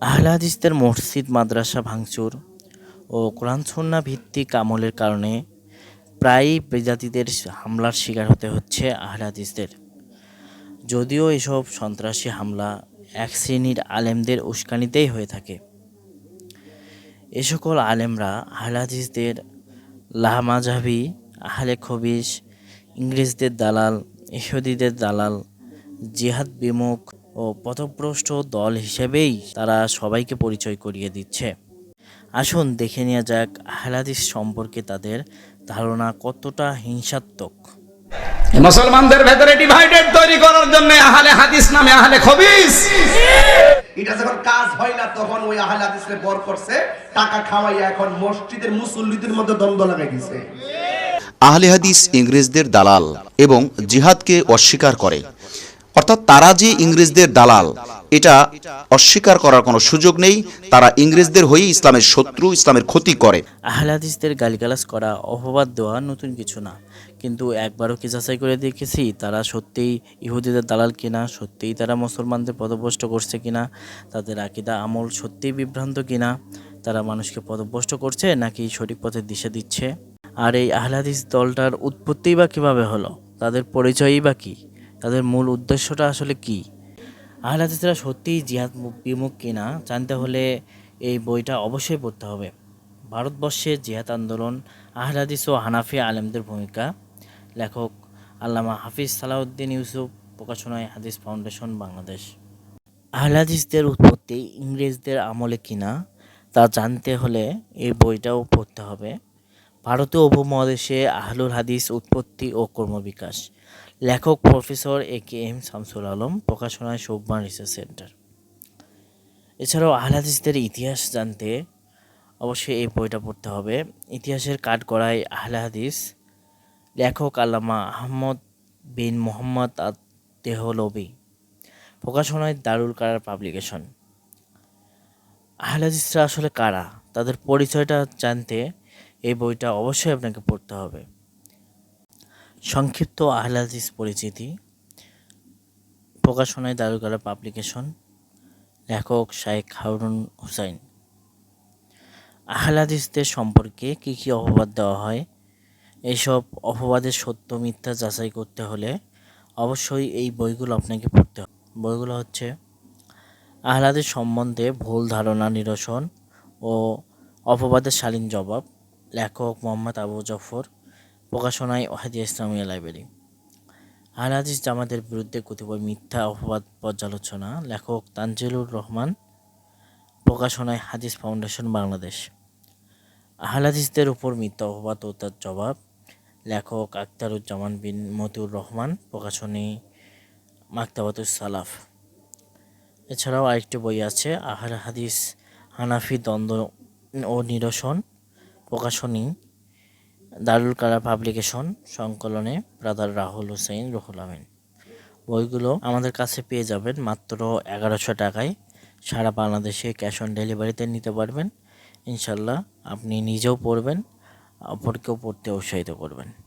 আহলে হাদিসদের মসজিদ, মাদ্রাসা ভাঙচুর ও কোরআন সুন্নাহ ভিত্তিক আমলের কারণে প্রায়ই প্রজাতিদের হামলার শিকার হতে হচ্ছে আহলে হাদিসদের যদিও এসব সন্ত্রাসী হামলা এক শ্রেণির আলেমদের উস্কানিতেই হয়ে থাকে। এ সকল আলেমরা আহলে হাদিসদের লাহমাজাবি, আহলে খবিস ইংরেজদের দালাল, ইহুদিদের দালাল, জিহাদ বিমুখ ও পথভ্রষ্ট দল হিসেবেই তারা সবাইকে পরিচয় করিয়ে দিচ্ছে। আসুন দেখে নেওয়া যাক আহলাদিস সম্পর্কে তাদের ধারণা কতটা হিংসাত্মক। মুসলমানদের ভেতরে ডিভাইডেড তৈরি করার জন্য আহলে হাদিস নামে আহলে খবিস। এটা যখন কাজ হয় না তখন ওই আহলে হাদিসে বর করছে টাকা খাওয়াইয়া এখন মসজিদের মুসল্লিদের মধ্যে দ্বন্দ্ব লাগাই দিছে। আহলে হাদিস ইংরেজদের দালাল এবং জিহাদকে অস্বীকার করে। অর্থাৎ তারা যে ইংরেজদের দালাল, এটা অস্বীকার করার কোনো সুযোগ নেই। তারা ইংরেজদের হয়ে ইসলামের শত্রু, ইসলামের ক্ষতি করে। আহলাদিসদের গালিগালাজ করা অপবাদ দেওয়া নতুন কিছু না। কিন্তু একবারও কি যাচাই করে দেখেছি, তারা সত্যিই ইহুদিদের দালাল কিনা, সত্যিই তারা মুসলমানদের পদভ্রষ্ট করছে কিনা, তাদের আকিদা, আমল সত্যিই বিভ্রান্ত কিনা, তারা মানুষকে পদভ্রষ্ট করছে নাকি সঠিক পথে দিশা দিচ্ছে? আর এই আহলাদিস দলটার উৎপত্তিই বা কীভাবে হলো? তাদের পরিচয়ই বা কী? তাদের মূল উদ্দেশ্যটা আসলে কী? আহলাদিসরা সত্যিই জিহাদ বিমুখ কিনা জানতে হলে এই বইটা অবশ্যই পড়তে হবে। ভারতবর্ষে জিহাদ আন্দোলন আহলাদিস ও হানাফি আলেমদের ভূমিকা। লেখক আল্লামা হাফিজ সালাউদ্দিন ইউসুফ, প্রকাশনায় হাদিস ফাউন্ডেশন, বাংলাদেশ। আহলাদিসদের উৎপত্তি ইংরেজদের আমলে কিনা তা জানতে হলে এই বইটাও পড়তে হবে। ভারতীয় উপমহাদেশে আহলুল হাদিস উৎপত্তি ও কর্মবিকাশ। লেখক professor A K M Shamsul Alam, প্রকাশনায় Shobhaman research centre. এছাড়াও আহলাদিসদের ইতিহাস জানতে অবশ্যই এই বইটা পড়তে হবে। ইতিহাসের কাঠগড়ায় আহলে হাদিস লেখক আল্লামা আহমদ বিন মোহাম্মদ দেহলবি প্রকাশনায় দারুল কারার পাবলিকেশন। আহলাদিসরা আসলে কারা? তাদের পরিচয়টা জানতে এই বইটা অবশ্যই আপনাকে পড়তে হবে। সংক্ষিপ্ত আহলাদিস পরিচিতি প্রকাশনায় দারুল কারার পাবলিকেশন, লেখক শায়েখ হারুন হুসাইন। আহলাদিসদের সম্পর্কে কী কী অপবাদ দেওয়া হয়? এইসব অপবাদের সত্য, মিথ্যা যাচাই করতে হলে অবশ্যই এই বইগুলো আপনাকে পড়তে হবে। বইগুলো হচ্ছে, আহলাদের সম্বন্ধে ভুল ধারণা নিরসন ও অপবাদের শালীন জবাব, লেখক মোহাম্মদ আবু জাফর প্রকাশনায় ওয়াহিদিয়া ইসলামিয়া লাইব্রেরি। আহলাদিস জামাতের বিরুদ্ধে কতিপয় মিথ্যা অপবাদ, পর্যালোচনা, লেখক তানজিলুর রহমান, প্রকাশনায় হাদিস ফাউন্ডেশন বাংলাদেশ। আহলাদিসদের উপর মিথ্যা অপবাদ ও তার জবাব, লেখক আখতারুজ্জামান বিন মতিউর রহমান, প্রকাশনী মাক্তাবাতুস সালাফ। এছাড়াও আরেকটি বই আছে আহার হাদিস হানাফি দ্বন্দ্ব ও নিরসন, প্রকাশনী দারুল কালা পাবলিকেশন সংকলনে ব্রাদার রাহুল হুসেন রুহুল আমিন। বইগুলো আমাদের কাছে পেয়ে যাবেন মাত্র এগারোশো টাকায়। সারা বাংলাদেশে ক্যাশ অন ডেলিভারিতে নিতে পারবেন। ইনশাল্লাহ আপনি নিজেও পড়বেন, অপরকেও পড়তে উৎসাহিত করবেন।